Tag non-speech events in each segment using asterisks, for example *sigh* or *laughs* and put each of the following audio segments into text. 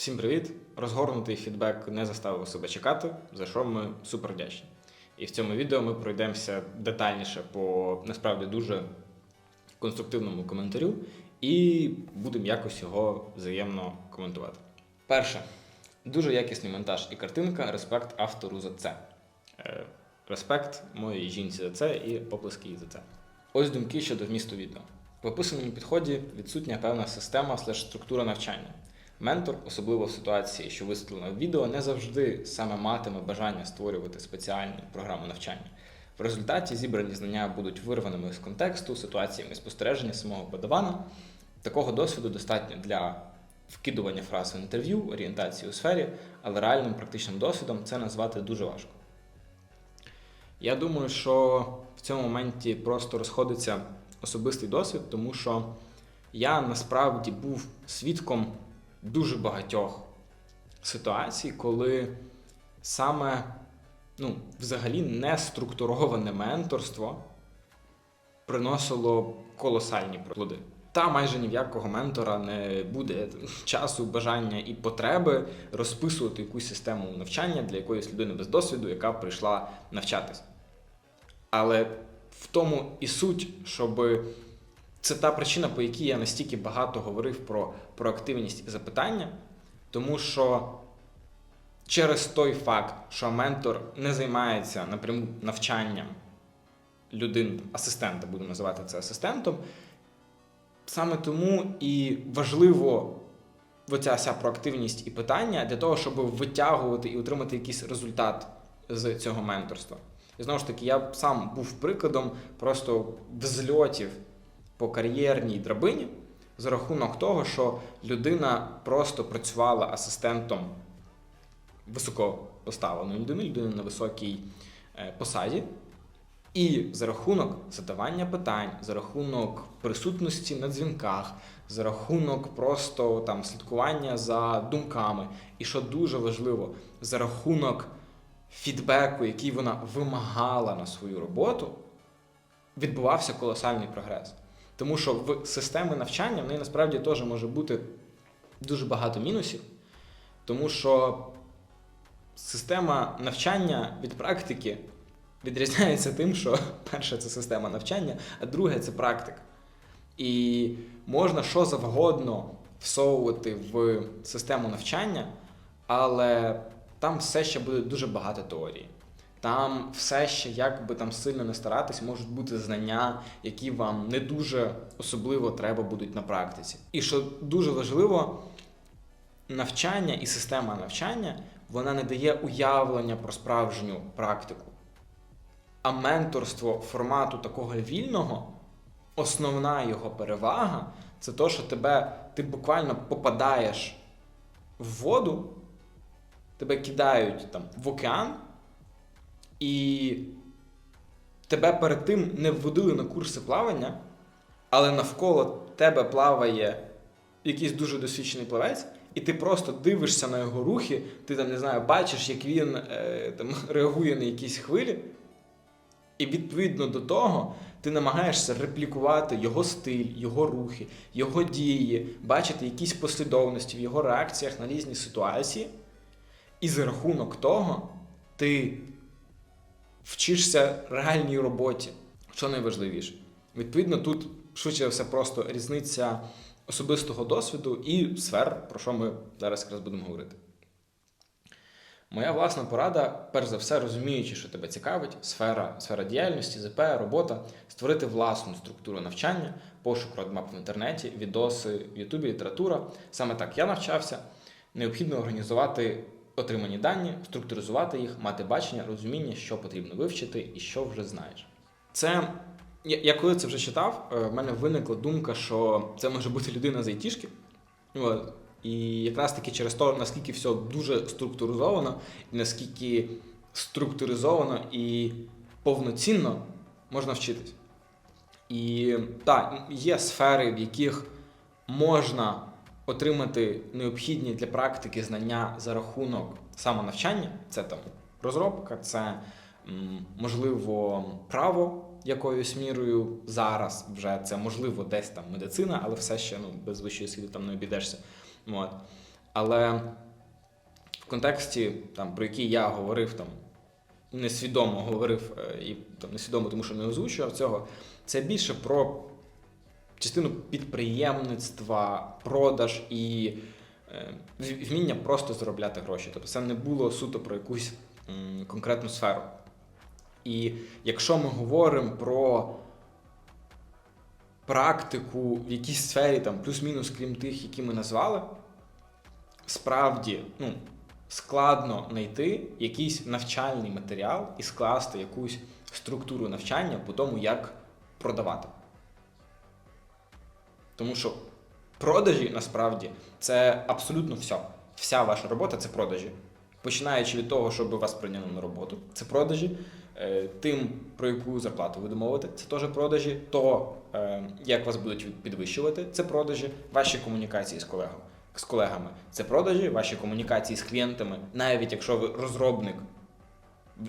Всім привіт! Розгорнутий фідбек не заставив себе чекати, за що ми супер вдячні. І в цьому відео ми пройдемося детальніше по насправді дуже конструктивному коментарю і будемо якось його взаємно коментувати. Перше, дуже якісний монтаж і картинка. Респект автору за це. Е, Респект моїй жінці за це і оплески їй за це. Ось думки щодо вмісту відео. В описаному підході відсутня певна система структура навчання. Ментор, особливо в ситуації, що висвітлено в відео, не завжди саме матиме бажання створювати спеціальну програму навчання. В результаті зібрані знання будуть вирваними з контексту, ситуаціями спостереження самого подавана. Такого досвіду достатньо для вкидування фраз в інтерв'ю, орієнтації у сфері, але реальним практичним досвідом це назвати дуже важко. Я думаю, що в цьому моменті просто розходиться особистий досвід, тому що я насправді був свідком дуже багатьох ситуацій, коли саме ну, взагалі не структуроване менторство приносило колосальні плоди. Та майже ні в якого ментора не буде часу, бажання і потреби розписувати якусь систему навчання для якоїсь людини без досвіду, яка прийшла навчатись. Але в тому і суть, щоб це та причина, по якій я настільки багато говорив про проактивність і запитання, тому що через той факт, що ментор не займається напряму навчанням людин, асистента, будемо називати це асистентом, саме тому і важливо оця вся проактивність і питання для того, щоб витягувати і отримати якийсь результат з цього менторства. І знову ж таки, я сам був прикладом просто взльотів по кар'єрній драбині за рахунок того, що людина просто працювала асистентом високопоставленої людини, людини на високій е, посаді. І за рахунок задавання питань, за рахунок присутності на дзвінках, за рахунок просто там слідкування за думками, і що дуже важливо, за рахунок фідбеку, який вона вимагала на свою роботу, відбувався колосальний прогрес. Тому що в системи навчання в неї насправді теж може бути дуже багато мінусів, тому що система навчання від практики відрізняється тим, що *laughs* перше це система навчання, а друге це практика. І можна що завгодно всовувати в систему навчання, але там все ще буде дуже багато теорії. Там все ще, як би там сильно не старатись, можуть бути знання, які вам не дуже особливо треба будуть на практиці. І що дуже важливо, навчання і система навчання вона не дає уявлення про справжню практику. А менторство формату такого вільного, основна його перевага це то, що тебе, ти буквально попадаєш в воду, тебе кидають там в океан, і тебе перед тим не вводили на курси плавання, але навколо тебе плаває якийсь дуже досвідчений плавець, і ти просто дивишся на його рухи, ти там не знаю, бачиш, як він е, там *laughs* реагує на якісь хвилі. І відповідно до того ти намагаєшся реплікувати його стиль, його рухи, його дії, бачити якісь послідовності в його реакціях на різні ситуації. І за рахунок того ти вчишся реальній роботі, що найважливіше. Відповідно, тут швидше все просто різниця особистого досвіду і сфер, про що ми зараз якраз будемо говорити. Моя власна порада, перш за все, розуміючи, що тебе цікавить, сфера, сфера діяльності, ЗП, робота, створити власну структуру навчання, пошук родмап в інтернеті, відоси в Ютубі, література. Саме так я навчався. Необхідно організувати отримані дані, структуризувати їх, мати бачення, розуміння, що потрібно вивчити і що вже знаєш. Це я, коли це вже читав, е, в мене виникла думка, що це може бути людина з айтішки. І якраз таки через те, наскільки все дуже структуризовано, і наскільки структуризовано і повноцінно можна вчитись. І так, є сфери, в яких можна отримати необхідні для практики знання за рахунок самонавчання. Це там розробка, це можливо право якоюсь мірою зараз вже це можливо десь там медицина, але все ще ну, без вищої освіти там не обійдешся. От. Але в контексті, там, про який я говорив, там, несвідомо говорив е, і там, несвідомо, тому що не озвучував цього, це більше про частину підприємництва, продаж і е, вміння просто заробляти гроші. Тобто це не було суто про якусь конкретну сферу. І якщо ми говоримо про практику в якійсь сфері, там, плюс-мінус, крім тих, які ми назвали, справді ну, складно знайти якийсь навчальний матеріал і скласти якусь структуру навчання по тому, як продавати. Тому що продажі насправді це абсолютно все. Вся ваша робота це продажі. Починаючи від того, щоб вас прийняли на роботу, це продажі. Е, Тим, про яку зарплату ви домовите, це теж продажі. То, е, як вас будуть підвищувати, це продажі. Ваші комунікації з колегами, з колегами це продажі, ваші комунікації з клієнтами, навіть якщо ви розробник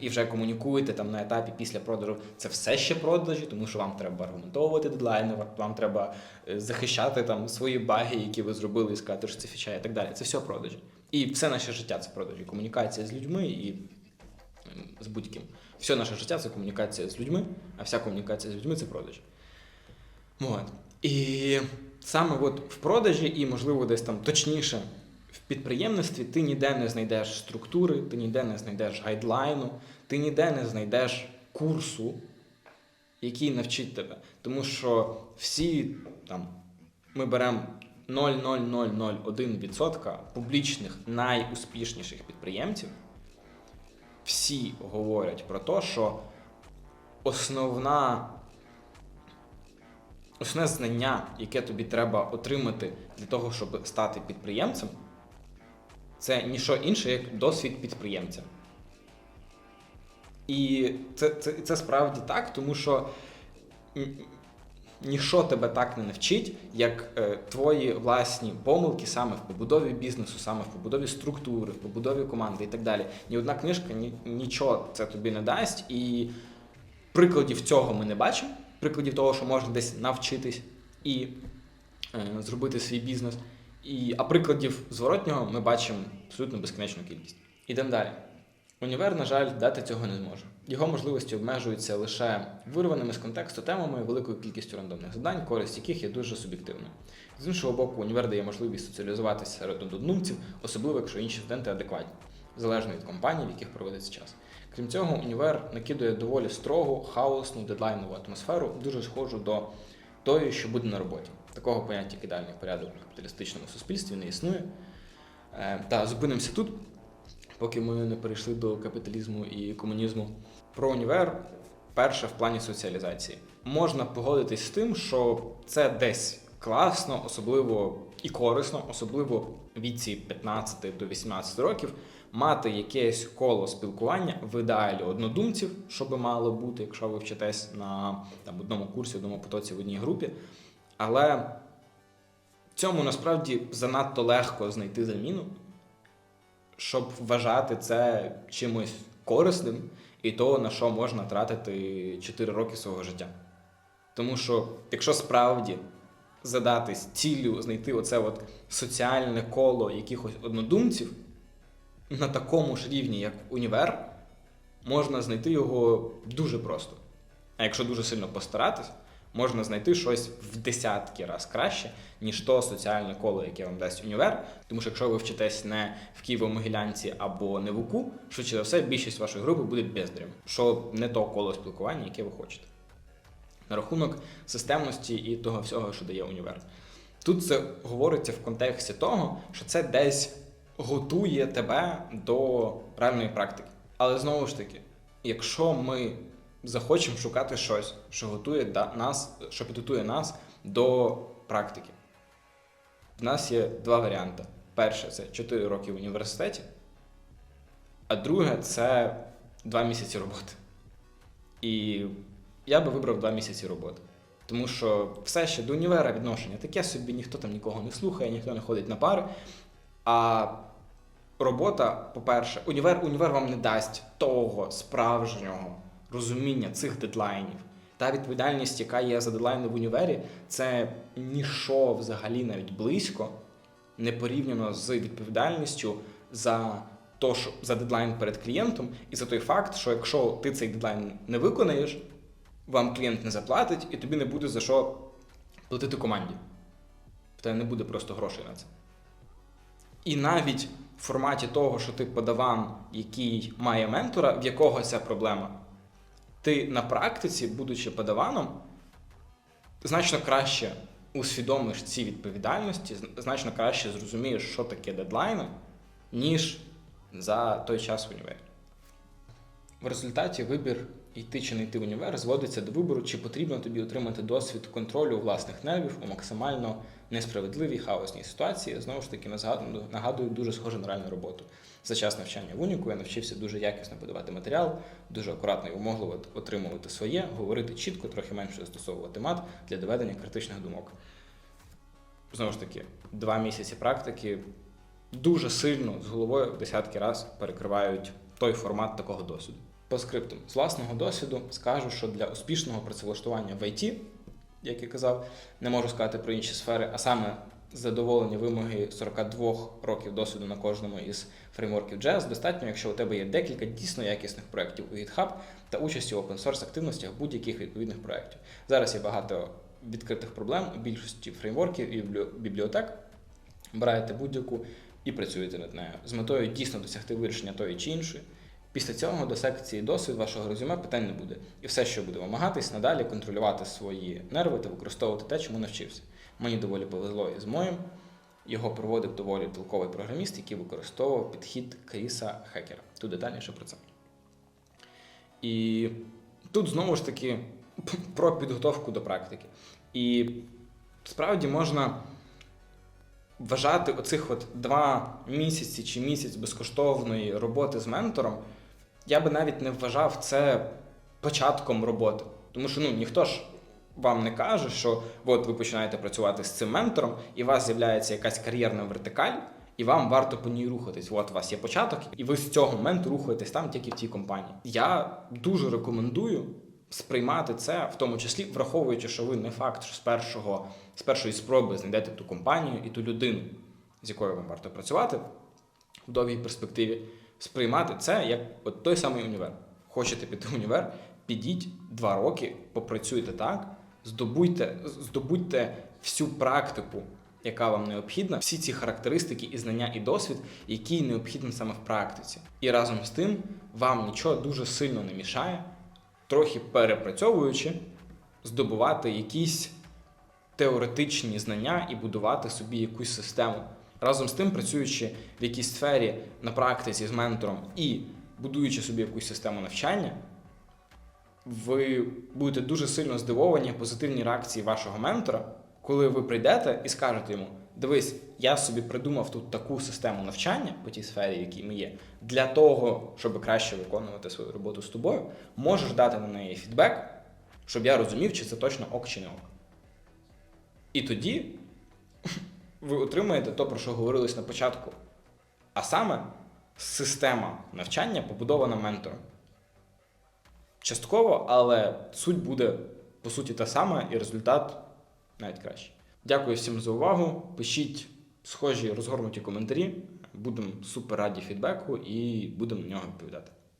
і вже комунікуєте там на етапі після продажу, це все ще продажі, тому що вам треба аргументовувати дедлайни, вам треба е, захищати там свої баги, які ви зробили, і сказати, що це фіча і так далі. Це все продажі. І все наше життя це продажі. Комунікація з людьми і з будь-ким. Все наше життя це комунікація з людьми, а вся комунікація з людьми це продажі. От. І саме от в продажі, і, можливо, десь там точніше підприємництві ти ніде не знайдеш структури, ти ніде не знайдеш гайдлайну, ти ніде не знайдеш курсу, який навчить тебе. Тому що всі там ми беремо 0,0001% публічних найуспішніших підприємців, всі говорять про те, що основна Основне знання, яке тобі треба отримати для того, щоб стати підприємцем, це ніщо інше, як досвід підприємця. І це, це, це справді так, тому що ніщо тебе так не навчить, як е, твої власні помилки саме в побудові бізнесу, саме в побудові структури, в побудові команди і так далі. Ні одна книжка ні, нічого це тобі не дасть. І прикладів цього ми не бачимо. Прикладів того, що можна десь навчитись і е, зробити свій бізнес. І, а прикладів зворотнього ми бачимо абсолютно безкінечну кількість. Ідемо далі. Універ, на жаль, дати цього не зможе. Його можливості обмежуються лише вирваними з контексту темами, великою кількістю рандомних завдань, користь яких є дуже суб'єктивною. З іншого боку, універ дає можливість соціалізуватися серед однодумців, особливо якщо інші студенти адекватні, залежно від компаній, в яких проводиться час. Крім цього, універ накидує доволі строгу, хаосну, дедлайнову атмосферу, дуже схожу до тої, що буде на роботі. Такого поняття як порядок в капіталістичному суспільстві не існує. Е, Та зупинимося тут, поки ми не перейшли до капіталізму і комунізму. Про універ перше в плані соціалізації. Можна погодитись з тим, що це десь класно, особливо і корисно, особливо в віці 15 до 18 років, мати якесь коло спілкування в ідеалі однодумців, що би мало бути, якщо ви вчитесь на там, одному курсі, одному потоці в одній групі. Але цьому насправді занадто легко знайти заміну, щоб вважати це чимось корисним і то, на що можна тратити 4 роки свого життя. Тому що, якщо справді задатись ціллю знайти оце от соціальне коло якихось однодумців на такому ж рівні, як універ, можна знайти його дуже просто. А якщо дуже сильно постаратись, можна знайти щось в десятки раз краще, ніж то соціальне коло, яке вам дасть універ. Тому що якщо ви вчитесь не в Києво-Могилянці або не в УКУ, швидше за все, більшість вашої групи буде бездарем, що не то коло спілкування, яке ви хочете. На рахунок системності і того всього, що дає універ. Тут це говориться в контексті того, що це десь готує тебе до реальної практики. Але знову ж таки, якщо ми захочемо шукати щось, що готує нас, що підготує нас до практики, в нас є два варіанти. Перше це 4 роки в університеті, а друге це 2 місяці роботи. І я би вибрав 2 місяці роботи. Тому що все ще до універа відношення таке собі, ніхто там нікого не слухає, ніхто не ходить на пари. А робота, по-перше, універ, універ вам не дасть того справжнього розуміння цих дедлайнів. Та відповідальність, яка є за дедлайни в універі, це ніщо взагалі навіть близько не порівняно з відповідальністю за то, що за дедлайн перед клієнтом, і за той факт, що якщо ти цей дедлайн не виконаєш, вам клієнт не заплатить, і тобі не буде за що платити команді. Тебе не буде просто грошей на це. І навіть в форматі того, що ти подаван, який має ментора, в якого ця проблема, ти на практиці, будучи подаваном, значно краще усвідомиш ці відповідальності, значно краще зрозумієш, що таке дедлайни, ніж за той час в універі. В результаті вибір йти чи не йти в універ зводиться до вибору, чи потрібно тобі отримати досвід контролю власних нервів у максимально несправедливій хаосній ситуації. Знову ж таки, нагадую, дуже схоже на реальну роботу. За час навчання в уніку я навчився дуже якісно подавати матеріал, дуже акуратно і умогливо отримувати своє, говорити чітко, трохи менше застосовувати мат для доведення критичних думок. Знову ж таки, два місяці практики дуже сильно з головою в десятки разів перекривають той формат такого досвіду. По скриптам з власного досвіду скажу, що для успішного працевлаштування в ІТ, як я казав, не можу сказати про інші сфери, а саме задоволення вимоги 42 років досвіду на кожному із фреймворків JS достатньо, якщо у тебе є декілька дійсно якісних проєктів у GitHub та участі в open-source активностях будь-яких відповідних проєктів. Зараз є багато відкритих проблем у більшості фреймворків і бібліотек. Обираєте будь-яку і працюєте над нею з метою дійсно досягти вирішення тої чи іншої. Після цього до секції досвід вашого резюме питань не буде. І все, що буде вимагатись, надалі контролювати свої нерви та використовувати те, чому навчився. Мені доволі повезло із моїм. Його проводив доволі толковий програміст, який використовував підхід Кріса Хекера. Тут детальніше про це. І тут знову ж таки *laughs* про підготовку до практики. І справді можна вважати оцих от два місяці чи місяць безкоштовної роботи з ментором, я би навіть не вважав це початком роботи. Тому що ну, ніхто ж вам не каже, що от ви починаєте працювати з цим ментором, і у вас з'являється якась кар'єрна вертикаль, і вам варто по ній рухатись. От у вас є початок, і ви з цього моменту рухаєтесь там тільки в тій компанії. Я дуже рекомендую сприймати це, в тому числі враховуючи, що ви не факт, що з першого з першої спроби знайдете ту компанію і ту людину, з якою вам варто працювати в довгій перспективі, сприймати це як от той самий універ. Хочете піти в універ, підіть два роки, попрацюйте так, здобуйте, здобудьте всю практику, яка вам необхідна, всі ці характеристики і знання і досвід, які необхідні саме в практиці. І разом з тим вам нічого дуже сильно не мішає, трохи перепрацьовуючи, здобувати якісь теоретичні знання і будувати собі якусь систему. Разом з тим, працюючи в якійсь сфері на практиці з ментором і будуючи собі якусь систему навчання, ви будете дуже сильно здивовані позитивній реакції вашого ментора, коли ви прийдете і скажете йому: дивись, я собі придумав тут таку систему навчання по тій сфері, в якій ми є, для того, щоб краще виконувати свою роботу з тобою, можеш дати на неї фідбек, щоб я розумів, чи це точно ок чи не ок. І тоді ви отримаєте то, про що говорилось на початку. А саме система навчання побудована ментором. Частково, але суть буде по суті та сама, і результат навіть кращий. Дякую всім за увагу. Пишіть схожі розгорнуті коментарі. Будемо супер раді фідбеку і будемо на нього відповідати.